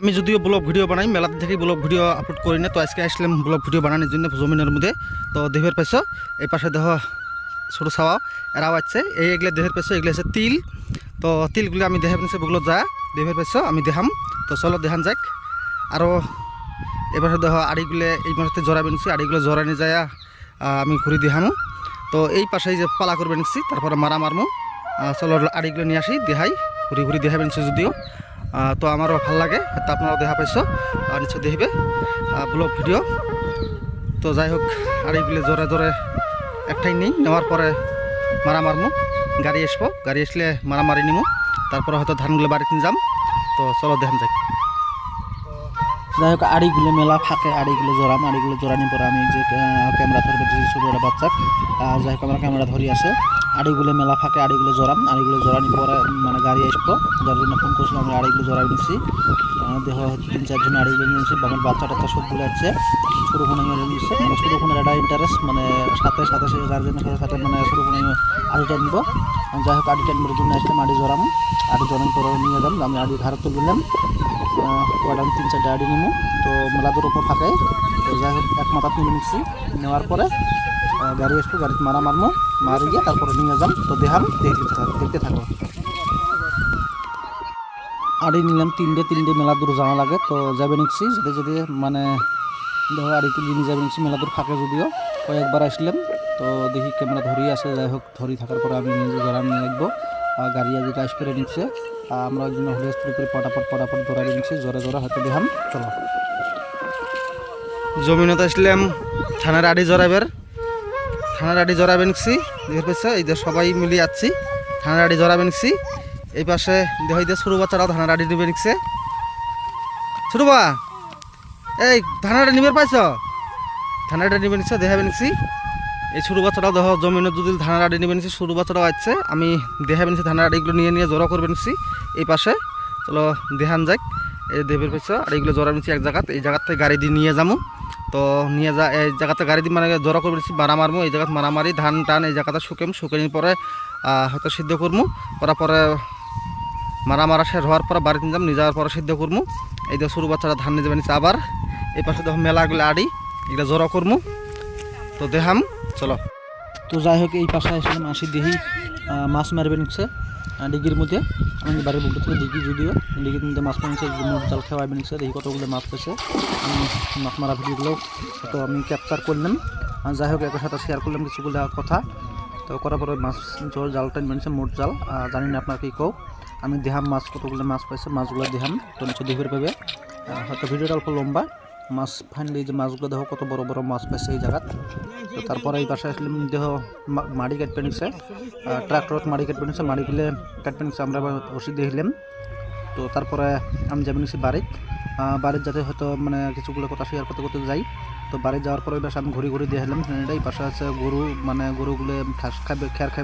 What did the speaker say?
আমি যদিও blog video বানাই, মেলাতে থেকে ব্লগ ভিডিও আপলোড করি না, তো আজকে আসলাম ব্লগ ভিডিও বানানোর জন্য জমিনের মধ্যে। তো দেহের পাইছো এই পাশে দেহ ছোটো ছাওয়া, এরাও আছে। এই এগুলো দেহের পাইছ এগুলো আছে তিল। তো তিলগুলো আমি দেহের পাইছে বগুলো যা, দেহের পাইছ আমি দেখাম। তো চলো দেখান যাক। আরও এবারে দেহ আড়িগুলো, এই মাসে জড়া বেনছি আড়িগুলো জড়া নিয়ে যায় আমি ঘুরি দেখামো। তো এই পাশে যে পালা করবে নিচ্ছি তারপরে মারা মারমু। চলো আড়িগুলো নিয়ে আসি দেহাই ঘুরি ঘুরি দেখা বেনছি যদিও। তো আমারও ভালো লাগে, তো আপনারাও দেখা পাইছ। আর নিশ্চয় দেখবে। ব্লগ ভিডিও তো যাই হোক আড়িগুলো জোরে জোরে একটাই নেই, নেওয়ার পরে মারা মারমু, গাড়ি আসব। গাড়ি আসলে মারা মারি নিমু, তারপরে হয়তো ধানগুলো বাড়িতে যাম। তো চলো দেখান যাই। যাই হোক, আড়িগুলো মেলা ফাঁকে, আড়িগুলো জোরাম, আড়িগুলো জোরানি পরে আমি যে ক্যামেরা ধরবে ছোটো বাচ্চা যাই হোক, আমার ক্যামেরা ধরি আছে। আড়িগুলো মেলা ফাঁকে আড়িগুলো জোরাম আড়িগুলো জোরানি পরে মানে গাড়ি আসব যার জন্য ফোন করছিলাম আমি আড়িগুলো জোড়াই নিচ্ছি আহ, দেহ তিন চারজন আড়িগুলো নিয়েছি আমার বাচ্চা টাচ্চা সবগুলো আছে ছোটো ফোনে নিচ্ছে মানে ছোটো ফোনের একটা ইন্টারেস্ট মানে সাথে সাথে সে গার্জেনের সাথে সাথে মানে ছোটো ফোনে আড়িটা নিব। যাই হোক আড়িটা নিবার জন্য আসলাম আড়ি জোরাম আড়ি জোরান পরে নিয়ে যাম আমি আড়ি ঘাড়ে তুললাম ওটা আমি তিন চারটে আড়ি নিবো। তো মেলাদের উপর থাকে তো যাই হোক এক মাথা তুলে নিচ্ছি নেওয়ার পরে গাড়ি আসব, গাড়িতে মারা মারমো, মারি গিয়ে তারপরে নিয়ে যাম। তো দেখাম দেখতে থাকো আড়ি নিলাম, তিনটে তিনটে মেলা দূর যাওয়া লাগে। তো যাবে নিচ্ছি, যেতে যেতে মানে দেখো আড়ি তুলে নিয়ে যাবে নিচ্ছি, মেলা দূর ফাঁকে যদিও। কয়েকবার আসলাম, তো দেখি ক্যামেরা ধরেই আছে যাই হোক ধরি থাকার পরে আমি নিজে জোড়া নিয়ে রাখব গাড়ি আজকে আস করে নিচ্ছে। আমরা ওই জন্য হলে স্ত্রী করে পটাপট পটাপট জোড়া নিচ্ছি, জোরে জোরে হয়তো দেখাম, চলো। জমিনত আসলাম, থানার আড়ি জড়াবের। থানার আড়ি জড়াবে নিচ্ছি দেখে পেয়েছে? এই যে সবাই মিলে যাচ্ছি, থানার আড়ি জড়াবে নিচ্ছি এই পাশে দেখ, এই যে ছোটো বাচ্চারাও ধানের আড়ি নিবে নিচ্ছে ছোটো বা, এই আড়ি নিবে পাইছ? আড়ি নিবে নিচ্ছে দেখাবে নিচ্ছি এই ছোটো বাচ্চাটাও দেহ জমিনে যদি ধানের আড়ি নিবে নিচ্ছি ছোটো বাচ্চাটাও আসছে। আমি দেখাবে নিচ্ছি ধানের আড়িগুলো নিয়ে নিয়ে জড়ো করবে নিচ্ছি এই পাশে। চলো দেহান যাক, এই দেবের পেছ আর এইগুলো জড়া নিচ্ছি এক জায়গাত, এই জায়গার থেকে গাড়ি দিয়ে নিয়ে যাব। তো নিয়ে যা এই জায়গাতে গাড়ি দিয়ে মানে জড়ো করে নিচ্ছি মারা মারমু এই জায়গাত মারা মারি ধান টান এই জায়গাতে শুকেম শুকানোর পরে হয়তো সিদ্ধ করমু করার পরে মারা মারা শেষ হওয়ার পরে বাড়িতে যাম নিয়ে যাওয়ার পরে সিদ্ধ করমু। এই যে সরু বাচ্চারা ধান নিয়ে যাবে নিচ্ছে আবার এই পাশে দেখো মেলাগুলো আড়ি এগুলো জড়ো করমু। তো দেখাম চলো। তো যাই হোক এই পাশে আসলাম আসি দেখি মাছ মারবে নিচ্ছে। আহ, ডিগির মধ্যে আমি বাড়ির বলতে থেকে ডিগি যদিও। ডিগির মধ্যে মাছ মারছে মোট জাল খাওয়াবে নিচ্ছে দেখি কতগুলো মাছ পেয়েছে মাছ মারা ভিডিওগুলো তো আমি ক্যাপচার করলাম। যাই হোক একের সাথে শেয়ার করলাম কিছুগুলো কথা। তো করার পরে মাছ জল জালটা মেনছে মোট জাল জানি না আপনার কি কও। আমি দেহাম মাছ কতগুলো মাছ পাইছে, মাছগুলো দেহাম তো নিচে দেখতে পাবে। হয়তো ভিডিওটা অল্প লম্বা। মাছ ফাইনালি যে মাছগুলো দেখো কত বড় বড় মাছ পাইছে এই জায়গাত। তো তারপরে এই পাশে আসলে দেহ মাড়ি কাটবে নিচ্ছে ট্রাক্টরত মাড়ি কাটবে নিচ্ছে মাড়ি গেলে কাটবে নিচ্ছে আমরা বসে দেখলাম। তো তারপরে আমি যাব নিচ্ছি বাড়িত। বাড়ির যাতে হয়তো মানে কিছুগুলো কথা শেয়ার করতে করতে যাই। তো বাড়ি যাওয়ার পরে বেশ আমি ঘুরি ঘুরি দেখলাম। এই পাশে আছে গরু মানে গরুগুলো ঘাস খাবে, খেয়ার খাবে।